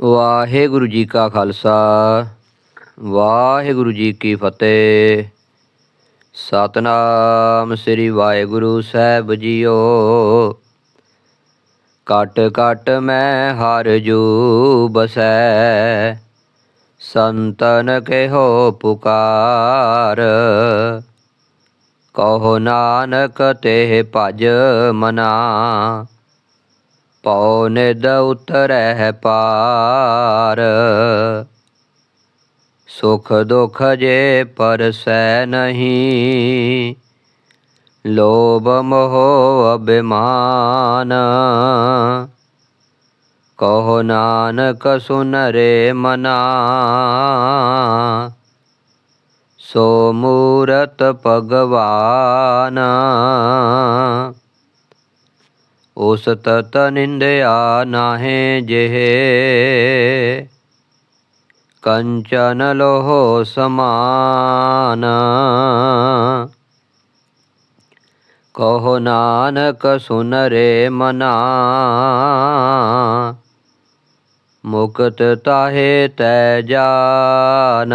ਵਾਹਿਗੁਰੂ ਜੀ ਕਾ ਖਾਲਸਾ ਵਾਹਿਗੁਰੂ ਜੀ ਕੀ ਫਤਿਹ ਸਤਨਾਮ ਸ੍ਰੀ ਵਾਹਿਗੁਰੂ ਸਾਹਿਬ ਜੀਓ ਕਟ ਕਟ ਮੈਂ ਹਰ ਜੂ ਬਸੈ ਸੰਤਨ ਕੇਹੋ ਪੁਕਾਰ ਕਹੋ ਨਾਨਕ ਤੇ ਭਜ ਮਨਾ ਪਉ ਨਿਦ ਉਤਰੈ ਪਾਰ। ਸੁਖ ਦੁਖ ਜੇ ਪਰਸੈ ਨਹੀਂ, ਲੋਭ ਮੋਹ ਅਭਿਮਾਨ। ਕਹੋ ਨਾਨਕ ਸੁਨ ਰੇ ਮਨਾ, ਸੋ ਮੂਰਤ ਭਗਵਾਨ। ਉਸ ਤਤ ਨਿੰਦਿਆ ਨਾਹੇ ਜਿਹੇ। ਕੰਚਨ ਲੋਹ ਸਮਾਨ। ਕਹੋ ਨਾਨਕ ਸੁਨ ਰੇ ਮਨਾ। ਮੁਕਤ ਤਾਹੇ ਤੈ ਜਾਨ।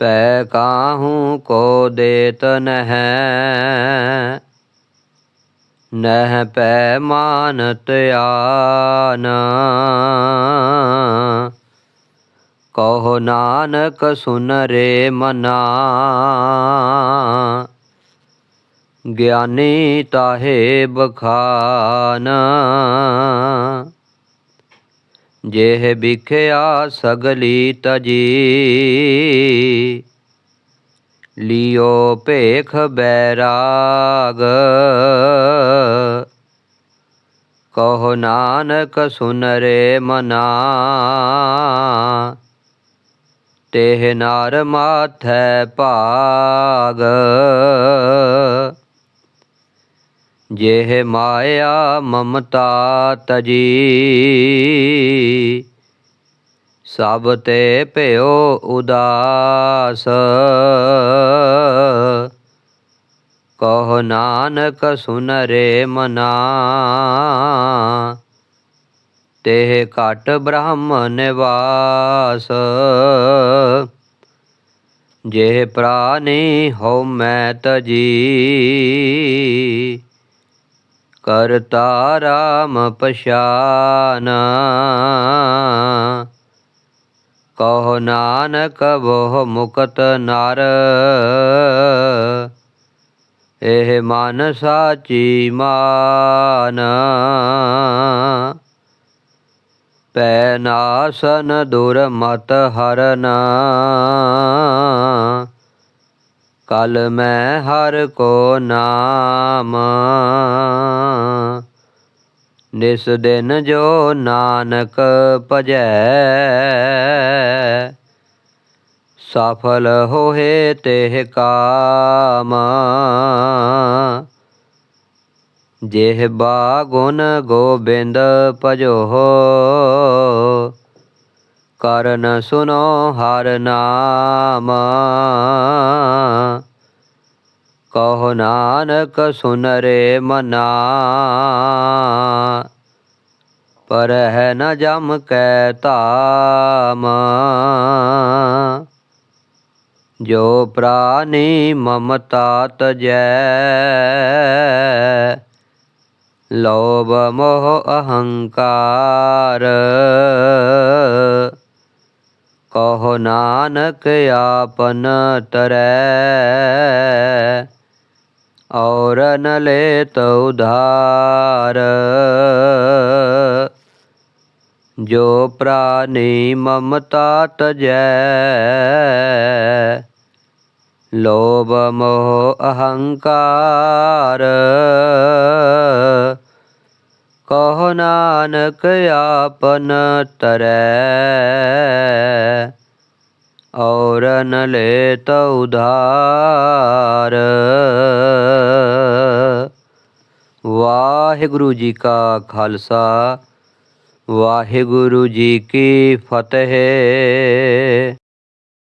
ਪੈ ਕਾਹੂ ਕੋ ਦੇਤ ਨਹਿ। ਨਹਿ ਪੈ ਮਾਨਤ ਆਨ। ਕਹੋ ਨਾਨਕ ਸੁਨ ਰੇ ਮਨਾ। ਗਿਆਨੀ ਤਾਹੇ ਬਖਾਨ। ਜੇਹ ਵਿਖਿਆ ਸਗਲੀ ਤਜੀ। ਲਿਓ ਭੇਖ ਬੈਰਾਗ। ਕਹੋ ਨਾਨਕ ਸੁਨ ਰੇ ਮਨਾ। ਤੇਹ ਨਾਰ ਮਾਥੈ ਭਾਗ। ਜੇਹ ਮਾਇਆ ਮਮਤਾ ਤਜੀ। ਸਭ ਤੇ ਭਇਓ ਉਦਾਸ। ਕਹੋ ਨਾਨਕ ਸੁਨ ਰੇ ਮਨਾ। ਤੇ ਘਟ ਬ੍ਰਹਮ ਨਿਵਾਸ। ਜੇ ਪ੍ਰਾਨੀ ਹਉ ਮੈਂ ਤਜੀ। ਕਰਤਾ ਰਾਮ ਪਛਾਨ। ਕਹੋ ਨਾਨਕ ਬੋਹ ਮੁਕਤ ਨਰ। ਇਹ ਮਨ ਸਾਚੀ ਮਾਨ। ਪੈ ਨਾਸਨ ਦੁਰ ਮਤ ਹਰਨ। ਕਲ ਮੈਂ ਹਰ ਕੋ ਨਾਮ। ਨਿਸ ਦਿਨ ਜੋ ਨਾਨਕ ਭਜੈ, ਸਫਲ ਹੋਏ ਤੇ ਕਾਮ। ਜਿਹ ਬਾਗੁਨ ਗੋਬਿੰਦ ਭਜੋ ਕਰਨ ਸੁਨੋ ਹਰ ਨਾਮ। ਕਹੋ ਨਾਨਕ ਸੁਨ ਰੇ ਮਨਾ। ਪਰ ਹੈ ਨ ਜਮ ਕੈ ਧਾਮ। ਜੋ ਪ੍ਰਾਨੀ ਮਮਤਾ ਤਜੈ। ਲੋਭ ਮੋਹ ਅਹੰਕਾਰ। ਕਹੋ ਨਾਨਕ ਆਪਨ ਤਰੈ ਔਰ ਨ ਲੇਤ ਉਧਾਰ। ਜੋ ਪ੍ਰਾਨੀ ਮਮਤਾ ਤਜੈ, ਲੋਭ ਮੋਹ ਅਹੰਕਾਰ। ਕਹੋ ਨਾਨਕ ਆਪਨ ਤਰੈ ਔਰਨ ਲੇਤ ਉਧਾਰ। ਵਾਹਿਗੁਰੂ ਜੀ ਕਾ ਖਾਲਸਾ ਵਾਹਿਗੁਰੂ ਜੀ ਕੀ ਫਤਿਹ।